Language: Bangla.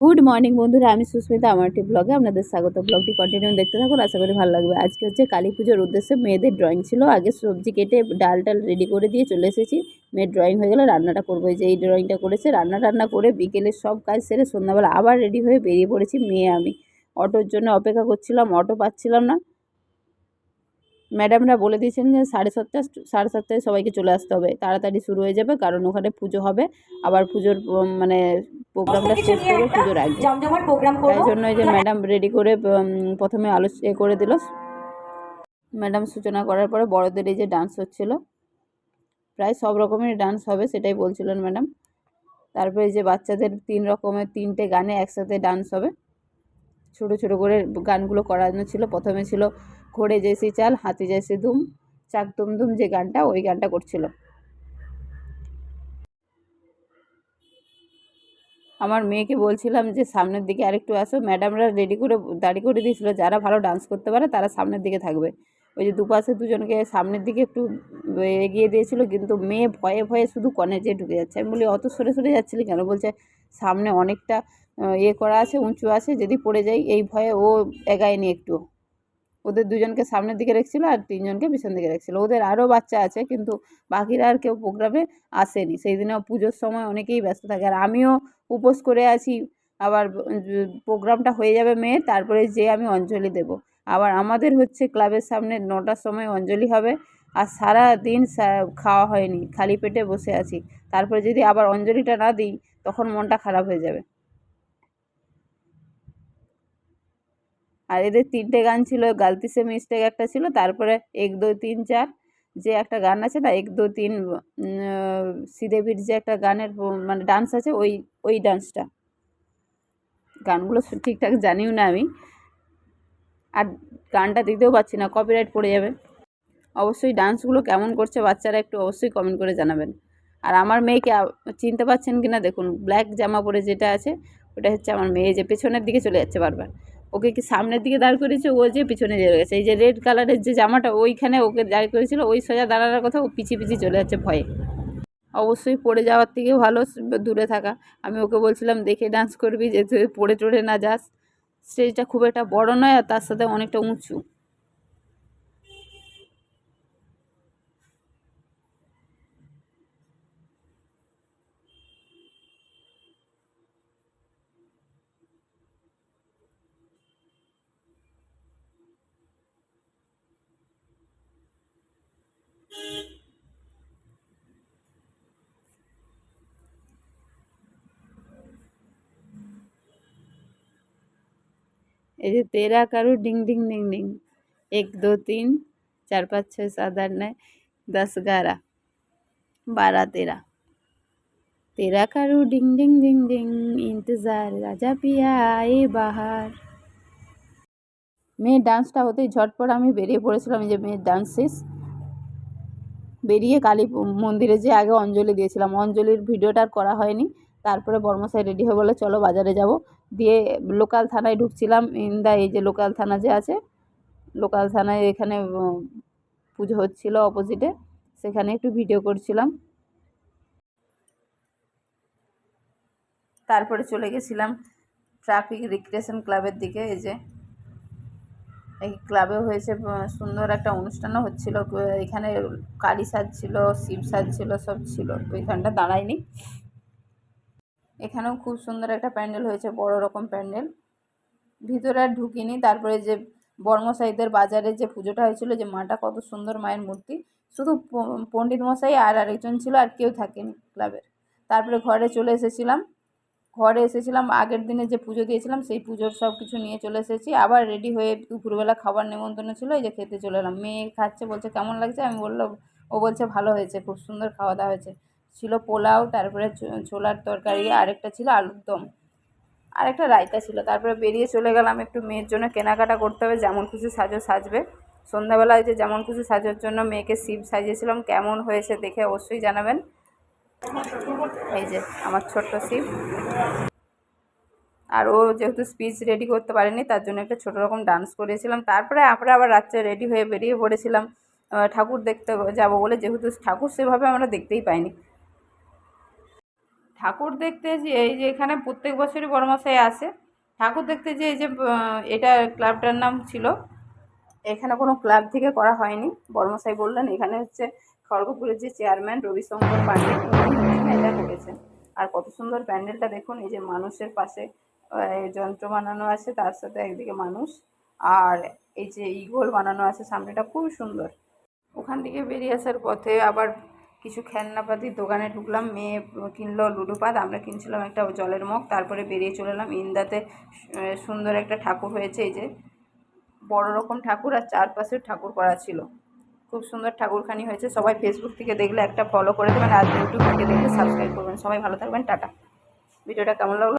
গুড মর্নিং বন্ধুরা। আমি সুস্মিতা, আমার একটি ব্লগে আপনাদের স্বাগত। ব্লগটি কন্টিনিউ দেখতে থাকুন, আশা করি ভালো লাগবে। আজকে হচ্ছে কালী পুজোর উদ্দেশ্যে মেয়েদের ড্রয়িং ছিল। আগে সবজি কেটে ডাল টাল রেডি করে দিয়ে চলে এসেছি। মেয়ের ড্রয়িং হয়ে গেলে রান্নাটা করব। যে এই ড্রয়িংটা করেছে, রান্না টান্না করে বিকেলে সব কাজ সেরে সন্ধ্যাবেলা আবার রেডি হয়ে বেরিয়ে পড়েছি মেয়ে আমি। অটোর জন্য অপেক্ষা করছিলাম, অটো পাচ্ছিলাম না। ম্যাডামরা বলে দিয়েছেন যে সাড়ে সাতটা সাড়ে সাতটায় সবাইকে চলে আসতে হবে। তাড়াতাড়ি শুরু হয়ে যাবে কারণ ওখানে পুজো হবে। আবার পুজোর মানে প্রোগ্রামটা শেষ করে পুজোর আগে তাই জন্য যে ম্যাডাম রেডি করে প্রথমে আলো এ করে দিল। ম্যাডাম সূচনা করার পরে বড়দের এই যে ডান্স হচ্ছিল প্রায় সব রকমের ডান্স হবে সেটাই বলছিলেন ম্যাডাম। তারপরে যে বাচ্চাদের তিন রকমের তিনটে গানে একসাথে ডান্স হবে। ছোট ছোট করে গানগুলো করানো ছিল। প্রথমে ছিল ঘোড়ে জেসি চাল, হাতি জেসি ধুম, চাক দুম ধুম যে গানটা, ওই গানটা করছিল। আমার মেয়েকে বলছিলাম যে, সামনের দিকে আরেকটু আসো। ম্যাডামরা রেডি করে, দাঁড়ি করে দিয়েছিল, যারা ভালো ডান্স করতে পারে তারা সামনের দিকে থাকবে। ওই যে দুপাশে দুজনকে সামনের দিকে একটু এগিয়ে দিয়েছিল, কিন্তু মেয়ে ভয়ে ভয়ে শুধু কনে যেয়ে ঢুকে যাচ্ছে। আমি বলি, অত সরে সরে যাচ্ছিলি কেন? বলছে, সামনে অনেকটা ইয়ে করা আছে, উঁচু আছে, যদি পড়ে যাই, এই ভয়ে ও এগায়নি একটু ওদের দুজনকে সামনের দিকে রেখেছিল আর তিনজনকে পিছন দিকে রেখেছিল। ওদের আরও বাচ্চা আছে, কিন্তু বাকিরা আর কেউ প্রোগ্রামে আসেনি। সেই দিনে পুজোর সময় অনেকেই ব্যস্ত থাকে। আর আমিও উপোস করে আছি। আবার প্রোগ্রামটা হয়ে যাবে মেয়ের তারপরে যে আমি অঞ্জলি দেব। আবার আমাদের হচ্ছে ক্লাবের সামনে নটার সময় অঞ্জলি হবে। আর সারা দিন খাওয়া হয়নি। খালি পেটে বসে আছি। তারপরে যদি আবার অঞ্জলিটা না দিই, তখন মনটা খারাপ হয়ে যাবে। আর এদের তিনটে গান ছিল, গালতি সে মিস্টেক একটা ছিল, তারপরে এক দু তিন, চার যে একটা গান আছে না, এক দু তিন শ্রীদেবীর যে একটা গানের মানে ডান্স আছে, ওই ওই ডান্সটা গানগুলো ঠিকঠাক জানিও না আমি। আর গানটা দেখতেও পারছি না কপিরাইট পড়ে যাবে। অবশ্যই ডান্সগুলো কেমন করছে বাচ্চারা একটু অবশ্যই কমেন্ট করে জানাবেন। আর আমার মেয়েকে চিনতে পারছেন কি না দেখুন ব্ল্যাক জামা পরে যেটা আছে, ওটা হচ্ছে আমার মেয়ে যে পেছনের দিকে চলে যাচ্ছে বারবার। ওকে কি সামনের দিকে দাঁড় করেছে ও যে পিছনে চলে গেছে এই যে রেড কালারের যে জামাটা, ওইখানে ওকে দাঁড় করেছিল ওই সোজা দাঁড়ানোর কথা ও পিছিয়ে পিছিয়ে চলে যাচ্ছে ভয়ে। অবশ্যই পড়ে যাওয়ার থেকে ভালো দূরে থাকা। আমি ওকে বলছিলাম, দেখে ডান্স করবি, যে তুই পড়ে টড়ে না যাস। স্টেজটা খুব একটা বড় নয় আর তার সাথে অনেকটা উঁচু। এই যে তেরা কারু, ডিং ডিং ডিং ডিং। এক, দু, তিন, চার, পাঁচ, ছয়, সাত, আট, নয়, দশ ગ્યારા બારા તેરા তেরা কারু, ডিং ডিং ডিং ডিং, ইন্তজার রাজা পিয়া এ বাহার। মেয়ের ডান্সটা হতেই ঝটপট আমি বেরিয়ে পড়েছিলাম যে মেয়ের ডান্স শেষ। বেরিয়ে কালী মন্দিরে যে আগে অঞ্জলি দিয়েছিলাম, অঞ্জলির ভিডিওটা আর করা হয়নি। তারপরে বর্মশাই রেডি হয়ে বলে চলো বাজারে যাব। দিয়ে লোকাল থানায় ঢুকছিলাম। ইন্দা এই যে লোকাল থানা যে আছে লোকাল থানায় এখানে পুজো হচ্ছিল অপোজিটে সেখানে একটু ভিডিও করছিলাম। তারপরে চলে গেছিলাম ট্রাফিক রিক্রিয়েশন ক্লাবের দিকে। এই যে, এই ক্লাবে হয়েছে সুন্দর একটা অনুষ্ঠানও হচ্ছিল। এখানে কালী সাজ ছিল, শিব সাজ ছিল, সব ছিল। ওইখানটা দাঁড়ায়নি। এখানেও খুব সুন্দর একটা প্যান্ডেল হয়েছে, বড় রকম প্যান্ডেল। ভিতরে আর ঢুকিনি, তারপরে যে বর্মশাইদের বাজারে যে পুজোটা হয়েছিল, যে মাটা কত সুন্দর মায়ের মূর্তি। শুধু পণ্ডিত মশাই আর আরেকজন ছিল আর কেউ থাকেনি ক্লাবের। তারপরে ঘরে চলে এসেছিলাম। ঘরে এসেছিলাম, আগের দিনে যে পুজো দিয়েছিলাম, সেই পুজোর সব কিছু নিয়ে চলে এসেছি। আবার রেডি হয়ে দুপুরবেলা খাবার নেমন্তন্ন ছিল, এই যে খেতে চলে এলাম। মেয়ে খাচ্ছে, বলছে, কেমন লাগছে? আমি বললাম, ও বলছে, ভালো হয়েছে, খুব সুন্দর খাওয়া দাওয়া হয়েছে। ছিল পোলাও, তারপরে ছোলার তরকারি, আরেকটা ছিল আলুর দম। আরেকটা রায়তা ছিল, তারপরে বেরিয়ে চলে গেলাম একটু মেয়ের জন্য কেনাকাটা করতে হবে, যেমন খুশি সাজো সাজবে। সন্ধ্যাবেলায় যে যেমন খুশি সাজার জন্য মেয়েকে শিব সাজিয়েছিলাম, কেমন হয়েছে দেখে অবশ্যই জানাবেন। এই যে, আমার ছোট্ট শিব আর ও যেহেতু স্পিচ রেডি করতে পারেনি, তার জন্য একটা ছোটো রকম ডান্স করেছিলাম তারপরে আমরা আবার রাত্রে রেডি হয়ে বেরিয়ে পড়েছিলাম। ঠাকুর দেখতে যাব বলে, যেহেতু ঠাকুর সেভাবে আমরা দেখতেই পাইনি। ঠাকুর দেখতে যে, এই যে এখানে প্রত্যেক বছরই বড়মশাই আসে। ঠাকুর দেখতে যে, এই যে এটা ক্লাবটার নাম ছিল। এখানে কোনো ক্লাব থেকে করা হয়নি। বড়মশাই বললেন, এখানে হচ্ছে খড়গপুরের যে চেয়ারম্যান রবিশঙ্কর এটা করেছেন। আর কত সুন্দর প্যান্ডেলটা দেখুন, এই যে মানুষের পাশে যন্ত্র বানানো আছে, তার সাথে একদিকে মানুষ। আর এই যে ইগল বানানো আছে, সামনেটা খুবই সুন্দর। ওখান থেকে বেরিয়ে আসার পথে আবার কিছু খেলনাপাতির দোকানে ঢুকলাম, মেয়ে কিনলো লুডুপাত, আমরা কিনছিলাম একটা জলের মগ, তারপরে বেরিয়ে চলে এলাম। ইন্দাতে সুন্দর একটা ঠাকুর হয়েছে, এই যে বড় রকম ঠাকুর আর চারপাশে ঠাকুর করা ছিল। খুব সুন্দর ঠাকুরখানি হয়েছে, সবাই ফেসবুক থেকে দেখলে একটা ফলো করে দেবেন, আর ইউটিউব থেকে দেখলে সাবস্ক্রাইব করবেন। সবাই ভালো থাকবেন, টাটা। ভিডিওটা কেমন লাগল?